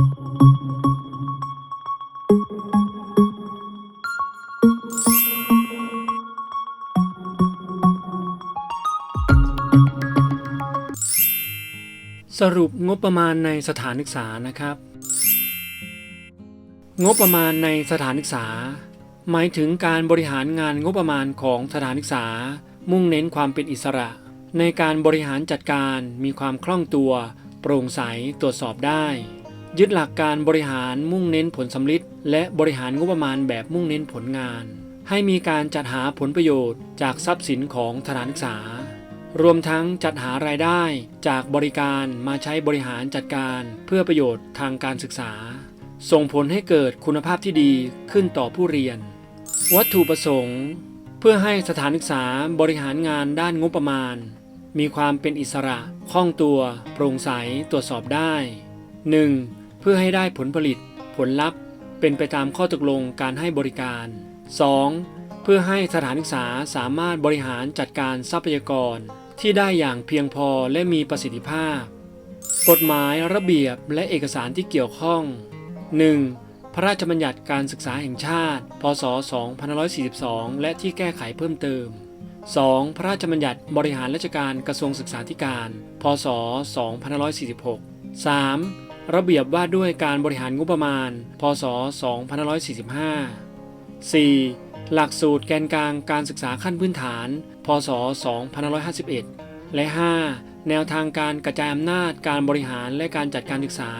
สรุปงบประมาณในสถานศึกษานะครับ งบประมาณในสถานศึกษา หมายถึงการบริหารงานงบประมาณของสถานศึกษา มุ่งเน้นความเป็นอิสระ ในการบริหารจัดการมีความคล่องตัว โปร่งใสตรวจสอบได้ ยึดหลักการบริหารมุ่งเน้นผลสำลิดและบริหารงบประมาณแบบมุ่งเน้นผลงาน ให้มีการจัดหาผลประโยชน์จากทรัพย์สินของสถานศึกษา รวมทั้งจัดหารายได้จากบริการมาใช้บริหารจัดการเพื่อประโยชน์ทางการศึกษา ส่งผลให้เกิดคุณภาพที่ดีขึ้นต่อผู้เรียน วัตถุประสงค์ เพื่อให้สถานศึกษาบริหารงานด้านงบประมาณ มีความเป็นอิสระคล่องตัว โปร่งใสตรวจสอบได้ 1. เพื่อให้ได้ผลผลิตผลลัพธ์ เป็นไปตามข้อตกลงการให้บริการ 2. เพื่อให้สถานศึกษาสามารถบริหารจัดการทรัพยากร ที่ได้อย่างเพียงพอและมีประสิทธิภาพ กฎหมายระเบียบและเอกสารที่เกี่ยวข้อง 1. พระราชบัญญัติการศึกษาแห่งชาติ พศ 2542 และที่แก้ไขเพิ่มเติม 2. พระราชบัญญัติบริหารราชการกระทรวงศึกษาธิการ พศ 2546 3. ระเบียบว่าด้วยการบริหารงบประมาณ พศ 2545 4. หลักสูตรแกนกลางการศึกษาขั้นพื้นฐาน พศ 2551 และ 5. แนวทางการกระจายอำนาจการบริหารและการจัดการศึกษา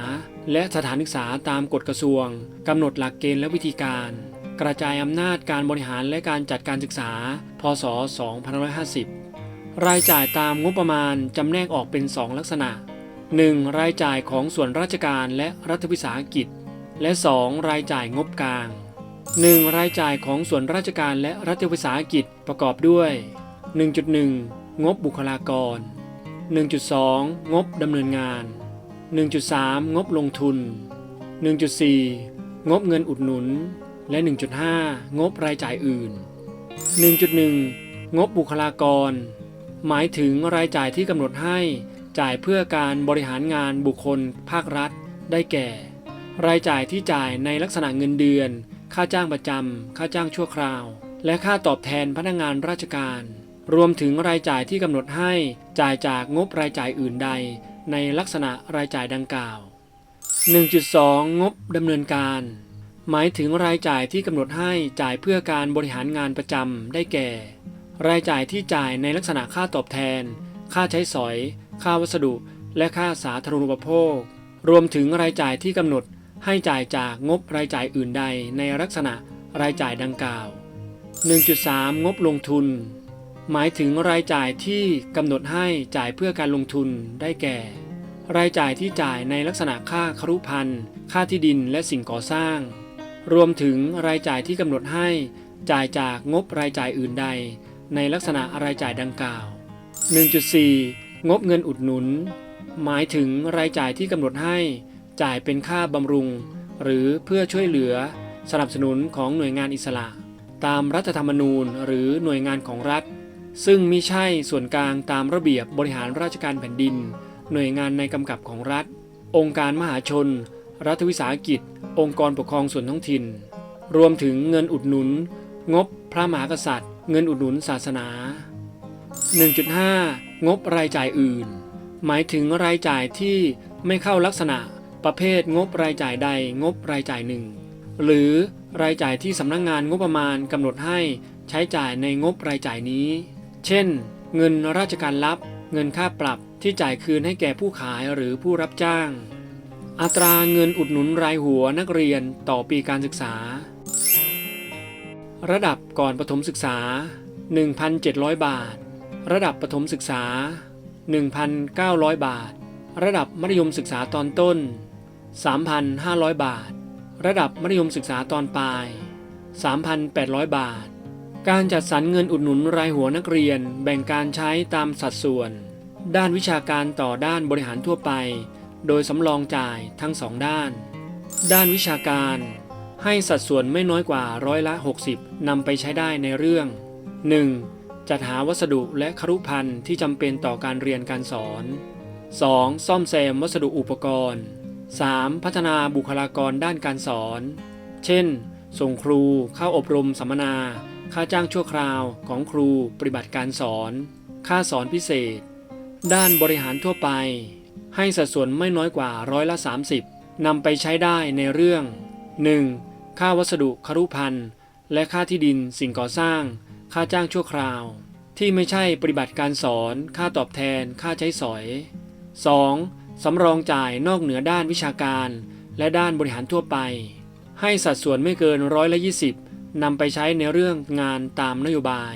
และสถานศึกษาตามกฎกระทรวงกำหนดหลักเกณฑ์และวิธีการ กระจายอำนาจการบริหารและการจัดการศึกษา พศ 2550 รายจ่ายตามงบประมาณจำแนกออกเป็น 2 ลักษณะ 1. รายจ่ายของส่วนราชการและรัฐวิสาหกิจ และ 2. รายจ่ายงบกลาง 1. รายจ่ายของส่วนราชการและรัฐวิสาหกิจประกอบด้วย 1.1 งบบุคลากร 1.2 งบดำเนินงาน 1.3 งบลงทุน 1.4 งบเงินอุดหนุน และ 1.5 งบรายจ่ายอื่น 1.1 งบบุคลากร หมายถึงรายจ่ายที่กำหนดให้ จ่ายเพื่อการบริหารงานบุคคล ภาครัฐ ได้แก่ รายจ่ายที่จ่ายในลักษณะเงินเดือน ค่าจ้างประจำค่าจ้างชั่วคราว และค่าตอบแทนพนักงานราชการ รวมถึงรายจ่ายที่กำหนดให้จ่ายจากงบรายจ่ายอื่นใด ในลักษณะรายจ่ายดังกล่าว 1.2 งบดำเนินการ หมายถึงรายจ่ายที่กำหนดให้จ่ายเพื่อการบริหารงานประจำได้แก่ รายจ่ายที่จ่ายในลักษณะค่าตอบแทน ค่าใช้สอย ค่าวัสดุ และค่าสาธารณูปโภค รวมถึงรายจ่ายที่กำหนดให้จ่ายจากงบรายจ่ายอื่นใดในลักษณะรายจ่ายดังกล่าว 1.3 งบลงทุน หมายถึงรายจ่ายที่กำหนดให้จ่ายเพื่อการลงทุนได้แก่ รายจ่ายที่จ่ายในลักษณะค่าครุพันธ์ค่าที่ดินและสิ่งก่อสร้าง รวมถึงรายจ่ายที่กำหนดให้จ่ายจากงบรายจ่ายอื่นใด ในลักษณะรายจ่ายดังกล่าว 1.4 งบเงินอุดหนุน หมายถึงรายจ่ายที่กำหนดให้จ่ายเป็นค่าบำรุง หรือเพื่อช่วยเหลือ สนับสนุนของหน่วยงานอิสระ ตามรัฐธรรมนูญหรือหน่วยงานของรัฐ ซึ่งมิใช่ส่วนกลางตามระเบียบบริหารราชการแผ่นดิน หน่วยงานในกำกับของรัฐ องค์การมหาชน รัฐวิสาหกิจ องค์กรปกครองส่วนท้องถิ่น รวมถึงเงินอุดหนุน งบพระมหากษัตริย์ เงินอุดหนุนศาสนา 1.5 งบรายจ่ายอื่น หมายถึงรายจ่ายที่ไม่เข้าลักษณะ ประเภทงบรายจ่ายใดงบรายจ่ายหนึ่ง หรือรายจ่ายที่สำนักงงานงบประมาณกำหนดให้ใช้จ่ายในงบรายจ่ายนี้ เช่น เงินราชการรับ เงินค่าปรับที่จ่ายคืนให้แก่ผู้ขายหรือผู้รับจ้าง อัตราเงินอุดหนุนรายหัวนักเรียนต่อปีการศึกษา ระดับก่อนประถมศึกษา 1,700 บาท ระดับประถมศึกษา 1,900 บาท ระดับมัธยมศึกษาตอนต้น 3,500 บาท ระดับมัธยมศึกษาตอนปลาย 3,800 บาท การจัดสรรเงินอุดหนุนรายหัวนักเรียนแบ่งการใช้ตามสัดส่วน ด้านวิชาการต่อด้านบริหารทั่วไป โดยสำรองจ่ายทั้งสองด้าน ด้านวิชาการ ให้สัดส่วนไม่น้อยกว่าร้อยละ 60นำไปใช้ได้ในเรื่อง 1. จัดหาวัสดุและครุพันธ์ที่จำเป็นต่อการเรียนการสอน 2. ซ่อมแซมวัสดุอุปกรณ์ 3. พัฒนาบุคลากรด้านการสอน เช่น ส่งครูเข้าอบรมสัมมนา ค่าจ้างชั่วคราวของครูปฏิบัติการสอน ค่าสอนพิเศษ ด้านบริหารทั่วไป ให้สัดส่วนไม่น้อยกว่าร้อยละ 30นำไปใช้ได้ในเรื่อง 1. ค่าวัสดุครุพันธ์และค่าที่ดินสิ่งก่อสร้าง ค่าจ้างชั่วคราว ที่ไม่ใช่ปฏิบัติการสอน ค่าตอบแทน ค่าใช้สอย 2. สำรองจ่ายนอกเหนือด้านวิชาการ และด้านบริหารทั่วไป ให้สัดส่วนไม่เกินร้อยละ20นำไปใช้ในเรื่องงานตามนโยบาย